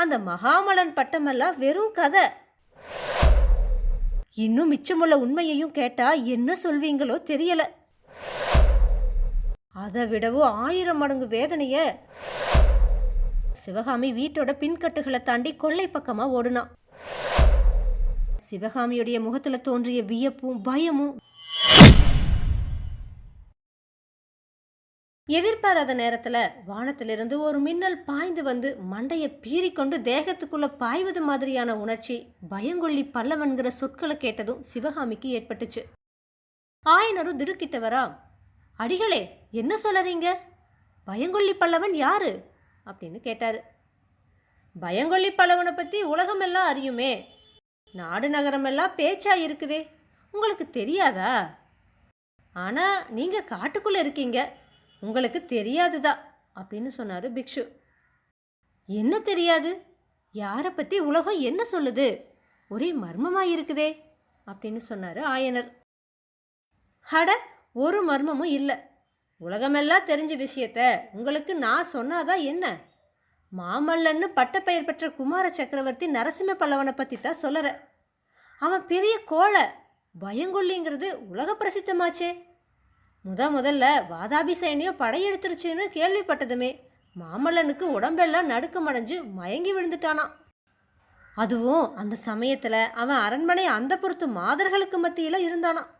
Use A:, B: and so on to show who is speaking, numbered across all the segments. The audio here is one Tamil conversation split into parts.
A: அந்த மகாமலன் பட்டமெல்லாம் வெறும் கதை. இன்னும் மிச்சமுள்ள உண்மையையும் கேட்டா என்ன சொல்வீங்களோ தெரியல. அதை விடவும் ஆயிரம் மடங்கு வேதனைய. சிவகாமி வீட்டோட பின்கட்டுகளை தாண்டி கொள்ளை பக்கமா ஓடுனான் சிவகாமியுடைய முகத்துல தோன்றிய வியப்பும் பயமும். எதிர்பாராத நேரத்தில் வானத்திலிருந்து ஒரு மின்னல் பாய்ந்து வந்து மண்டையை பீறிக்கொண்டு தேகத்துக்குள்ளே பாய்வது மாதிரியான உணர்ச்சி பயங்கொள்ளி பல்லவன்கிற சொற்களை கேட்டதும் சிவகாமிக்கு ஏற்பட்டுச்சு. ஆயனரும் திடுக்கிட்டவரா அடிகளே என்ன சொல்லறீங்க? பயங்கொள்ளி பல்லவன் யாரு? அப்படின்னு கேட்டாரு. பயங்கொள்ளி பல்லவனை பற்றி உலகமெல்லாம் அறியுமே நாடு நகரமெல்லாம் பேச்சா இருக்குதே உங்களுக்கு தெரியாதா? ஆனால் நீங்கள் காட்டுக்குள்ளே இருக்கீங்க உங்களுக்கு தெரியாதுதா? அப்படின்னு சொன்னார் பிக்ஷு. என்ன தெரியாது? யாரை பற்றி உலகம் என்ன சொல்லுது? ஒரே மர்மமாக இருக்குதே அப்படின்னு சொன்னார் ஆயனர். அட ஒரு மர்மமும் இல்லை. உலகமெல்லாம் தெரிஞ்ச விஷயத்த உங்களுக்கு நான் சொன்னாதான் என்ன? மாமல்லன்னு பட்டப்பெயர் பெற்ற குமார சக்கரவர்த்தி நரசிம்ம பல்லவனை பற்றி தான் சொல்லற. அவன் பெரிய கோழை. பயங்கொல்லிங்கிறது உலக பிரசித்தமாச்சே. முத முதல்ல வாதாபி சைனியம் படையெடுத்துருச்சுன்னு கேள்விப்பட்டதுமே மாமல்லனுக்கு உடம்பெல்லாம் நடுக்கமடைஞ்சு மயங்கி விழுந்துட்டானான் அதுவும் அந்த சமயத்தில் அவன் அரண்மனை அந்த பொறுத்து மாதர்களுக்கு மத்தியில் இருந்தானாம்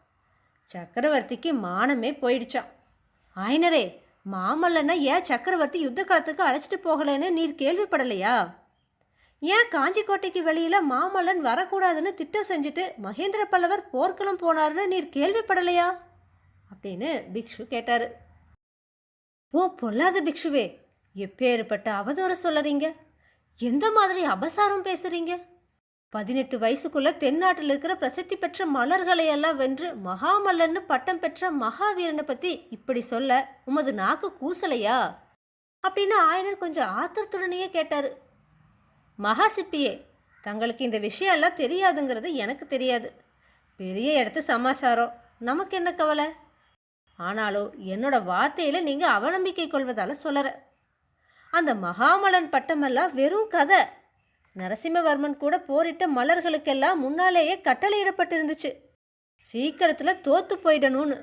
A: சக்கரவர்த்திக்கு மானமே போயிடுச்சான் ஆயினரே மாமல்லனை ஏன் சக்கரவர்த்தி யுத்த காலத்துக்கு அழைச்சிட்டு போகலைன்னு நீர் கேள்விப்படலையா? ஏன் காஞ்சிக்கோட்டைக்கு வெளியில் மாமல்லன் வரக்கூடாதுன்னு திட்டம் செஞ்சுட்டு மகேந்திர பல்லவர் போர்க்களம் போனாருன்னு நீர் கேள்விப்படலையா? அப்படின்னு பிக்ஷு கேட்டார். ஓ பொல்லாத பிக்ஷுவே எப்பேறுபட்ட அவதூறம் சொல்லறீங்க? எந்த மாதிரி அபசாரம் பேசுறீங்க? பதினெட்டு வயசுக்குள்ள தென்னாட்டில் இருக்கிற பிரசித்தி பெற்ற மலர்களை எல்லாம் வென்று மகாமல்லன்னு பட்டம் பெற்ற மகாவீரனை பத்தி இப்படி சொல்ல உமது நாக்கு கூசலையா? அப்படின்னு ஆயனர் கொஞ்சம் ஆத்திரத்துடனேயே கேட்டார். மகாசிப்பியே தங்களுக்கு இந்த விஷயம் எல்லாம் தெரியாதுங்கிறது எனக்கு தெரியாது. பெரிய இடத்து சமாச்சாரம். நமக்கு என்ன கவலை? ஆனாலும் என்னோட வார்த்தையில் நீங்கள் அவநம்பிக்கை கொள்வதால் சொல்லற. அந்த மகாமலன் பட்டமெல்லாம் வெறும் கதை. நரசிம்மவர்மன் கூட போரிட்ட மலர்களுக்கெல்லாம் முன்னாலேயே கட்டளையிடப்பட்டிருந்துச்சு. சீக்கிரத்தில் தோத்து போயிடணும்னு.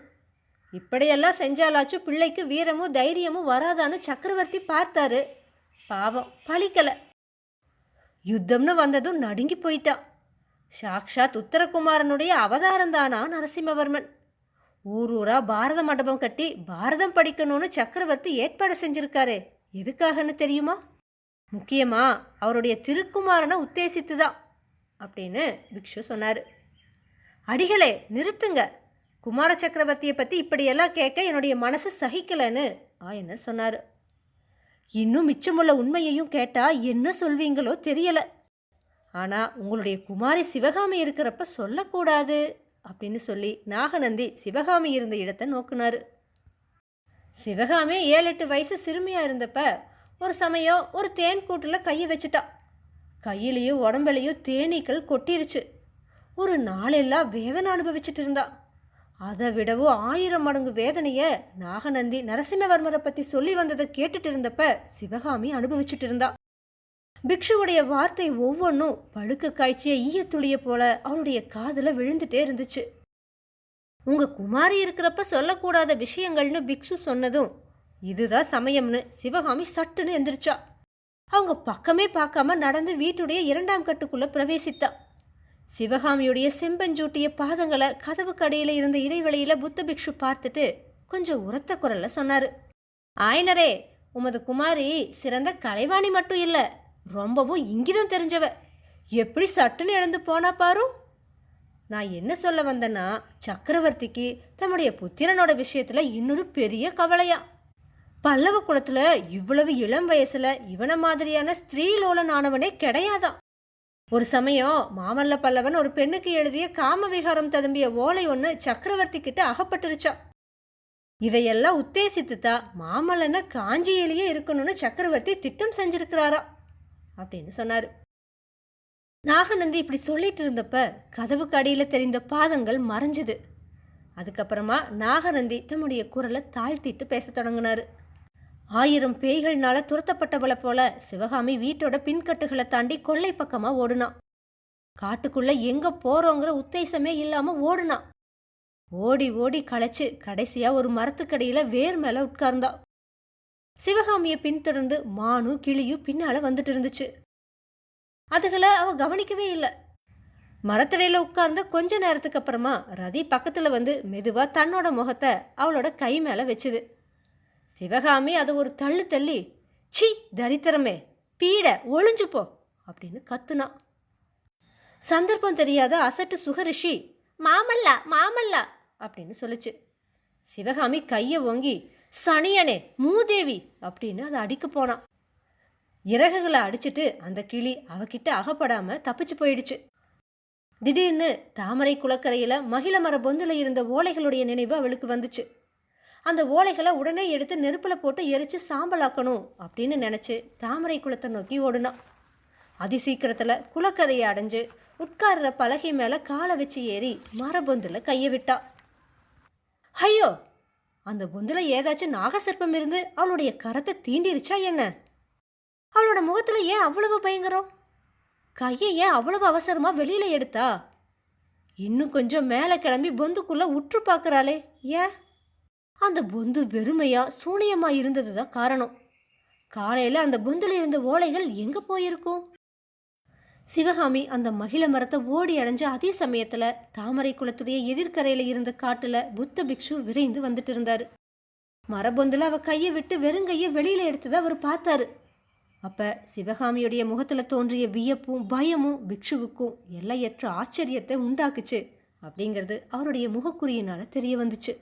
A: இப்படியெல்லாம் செஞ்சாலாச்சும் பிள்ளைக்கு வீரமும் தைரியமும் வராதான்னு சக்கரவர்த்தி பார்த்தாரு. பாவம் பழிக்கலை. யுத்தம்னு வந்ததும் நடுங்கி போயிட்டான் சாக்ஷாத் உத்தரகுமாரனுடைய அவதாரம்தானா நரசிம்மவர்மன்? ஊர் ஊரா பாரத மண்டபம் கட்டி பாரதம் படிக்கணும்னு சக்கரவர்த்தி ஏற்பாடு செஞ்சிருக்காரு. எதுக்காகன்னு தெரியுமா? முக்கியமா அவருடைய திருக்குமாரனை உத்தேசித்து தான் அப்படின்னு பிக்ஷு சொன்னார். அடிகளே நிறுத்துங்க. குமார சக்கரவர்த்தியை பற்றி இப்படியெல்லாம் கேட்க என்னுடைய மனசு சகிக்கலைன்னு ஆயனர் சொன்னார். இன்னும் மிச்சமுள்ள உண்மையையும் கேட்டால் என்ன சொல்வீங்களோ தெரியலை. ஆனால் உங்களுடைய குமாரி சிவகாமி இருக்கிறப்ப சொல்லக்கூடாது. அப்படின்னு சொல்லி நாகநந்தி சிவகாமி இருந்த இடத்தை நோக்குனார். சிவகாமி ஏழு எட்டு வயசு சிறுமியாக இருந்தப்ப ஒரு சமயம் ஒரு தேன் கூட்டில் கையை வச்சுட்டா. கையிலையும் உடம்புலையும் தேனீக்கள் கொட்டிருச்சு. ஒரு நாளெல்லாம் வேதனை அனுபவிச்சுட்டு இருந்தா. அதை விடவும் ஆயிரம் மடங்கு வேதனையை நாகநந்தி நரசிம்மவர்மரை பற்றி சொல்லி வந்ததை கேட்டுட்டு இருந்தப்ப சிவகாமி அனுபவிச்சுட்டு இருந்தா. பிக்ஷுவுடைய வார்த்தை ஒவ்வொன்றும் பழுக்க காய்ச்சிய ஈயத்துளிய போல அவருடைய காதில் விழுந்துட்டே இருந்துச்சு. உங்க குமாரி இருக்கிறப்ப சொல்லக்கூடாத விஷயங்கள்னு பிக்ஷு சொன்னதும் இதுதான் சமயம்னு சிவகாமி சட்டுன்னு எந்திரிச்சா. அவங்க பக்கமே பார்க்காம நடந்து வீட்டுடைய இரண்டாம் கட்டுக்குள்ள பிரவேசித்தா. சிவகாமியுடைய செம்பஞ்சூட்டிய பாதங்களை கதவு கடையில் இருந்த இடைவெளியில புத்த பிக்ஷு பார்த்துட்டு கொஞ்சம் உரத்த குரல்ல சொன்னாரு. ஆயனரே உமது குமாரி சிறந்த கலைவாணி மட்டும் இல்லை ரொம்பவும் இங்கிதம் தெரிஞ்சவ. எப்படி சட்டுன்னு எழுந்து போனா பாரு. நான் என்ன சொல்ல வந்தேன்னா சக்கரவர்த்திக்கு தம்முடைய புத்திரனோட விஷயத்தில் இன்னொரு பெரிய கவலையா. பல்லவ குளத்தில் இவ்வளவு இளம் வயசில் இவனை மாதிரியான ஸ்திரீலோலன் ஆனவனே கிடையாதான் ஒரு சமயம் மாமல்ல பல்லவன் ஒரு பெண்ணுக்கு எழுதிய காம விகாரம் ததும்பிய ஓலை ஒன்று சக்கரவர்த்தி கிட்ட அகப்பட்டுருச்சா. இதையெல்லாம் உத்தேசித்து தான் மாமல்லனை காஞ்சியிலேயே இருக்கணும்னு சக்கரவர்த்தி திட்டம் செஞ்சிருக்கிறாரா. அப்படின்னு சொன்னார். நாகநந்தி இப்படி சொல்லிட்டு இருந்தப்ப கதவுக்கு அடியில் தெரிந்த பாதங்கள் மறைஞ்சுது. அதுக்கப்புறமா நாகநந்தி தம்முடைய குரலை தாழ்த்திட்டு பேசத் தொடங்கினார். ஆயிரம் பேய்கள்னால துரத்தப்பட்டவளை போல சிவகாமி வீட்டோட பின்கட்டுகளை தாண்டி கொள்ளை பக்கமா ஓடுனான் காட்டுக்குள்ள எங்க போறோங்கிற உத்தேசமே இல்லாம ஓடுனான் ஓடி ஓடி களைச்சு கடைசியா ஒரு மரத்துக்கடியில வேர் மேல உட்கார்ந்தா. சிவகாமியை பின்தொடர்ந்து மானு கிளியும் பின்னால் வந்துட்டு இருந்துச்சு. அதுகளை அவ கவனிக்கவே இல்லை. மரத்தடையில் உட்கார்ந்த கொஞ்ச நேரத்துக்கு அப்புறமா ரதி பக்கத்தில் வந்து மெதுவாக தன்னோட முகத்தை அவளோட கை மேலே வச்சுது. சிவகாமி அதை ஒரு தள்ளு தள்ளி சி தரித்திரமே பீட ஒளிஞ்சுப்போ அப்படின்னு கத்துனா. சந்தர்ப்பம் தெரியாத அசட்டு சுகரிஷி மாமல்லா மாமல்லா அப்படின்னு சொல்லுச்சு. சிவகாமி கையை ஓங்கி சனியனே மூதேவி அப்படின்னு அதை அடிக்க போனான். இறகுகளை அடிச்சிட்டு அந்த கிளி அவகிட்ட அகப்படாம தப்பிச்சு போயிடுச்சு. திடீர்னு தாமரை குளக்கரையில மகிழ மர பொந்தில் இருந்த ஓலைகளுடைய நினைவு அவளுக்கு வந்துச்சு. அந்த ஓலைகளை உடனே எடுத்து நெருப்பில் போட்டு எரிச்சு சாம்பலாக்கணும் அப்படின்னு நினச்சி தாமரை குளத்தை நோக்கி ஓடுனான். அதிசீக்கிரத்தில் குளக்கரையை அடைஞ்சு உட்கார்ற பலகை மேலே காலை வச்சு ஏறி மரபொந்தில் கையை விட்டா ஐயோ அந்த பொந்துல ஏதாச்சும் நாகசர்ப்பம் இருந்து அவளுடைய கரத்தை தீண்டிருச்சா என்ன? அவளோட முகத்தில் ஏன் அவ்வளவு பயங்கரம்? கையை ஏன் அவ்வளவு அவசரமாக வெளியில் எடுத்தா? இன்னும் கொஞ்சம் மேலே கிளம்பி பொந்துக்குள்ளே உற்று பார்க்குறாளே ஏன்? அந்த பொந்து வெறுமையாக சூனியமாக இருந்தது தான் காரணம். காலையில் அந்த பொந்தில் இருந்த ஓலைகள் எங்கே போயிருக்கும்? சிவகாமி அந்த மகிழ மரத்தை ஓடி அடைஞ்ச அதே சமயத்தில் தாமரை குளத்துடைய எதிர்கரையில் இருந்த காட்டில் புத்த பிக்ஷு விரைந்து வந்துட்டு இருந்தார். மரபொந்தில் அவ கையை விட்டு வெறுங்கையை வெளியில் எடுத்ததை அவர் பார்த்தாரு. அப்போ சிவகாமியுடைய முகத்தில் தோன்றிய வியப்பும் பயமும் பிக்ஷுவுக்கும் எல்லையற்ற ஆச்சரியத்தை உண்டாக்குச்சு. அப்படிங்கிறது அவருடைய முகக்குறியினால் தெரிய வந்துச்சு.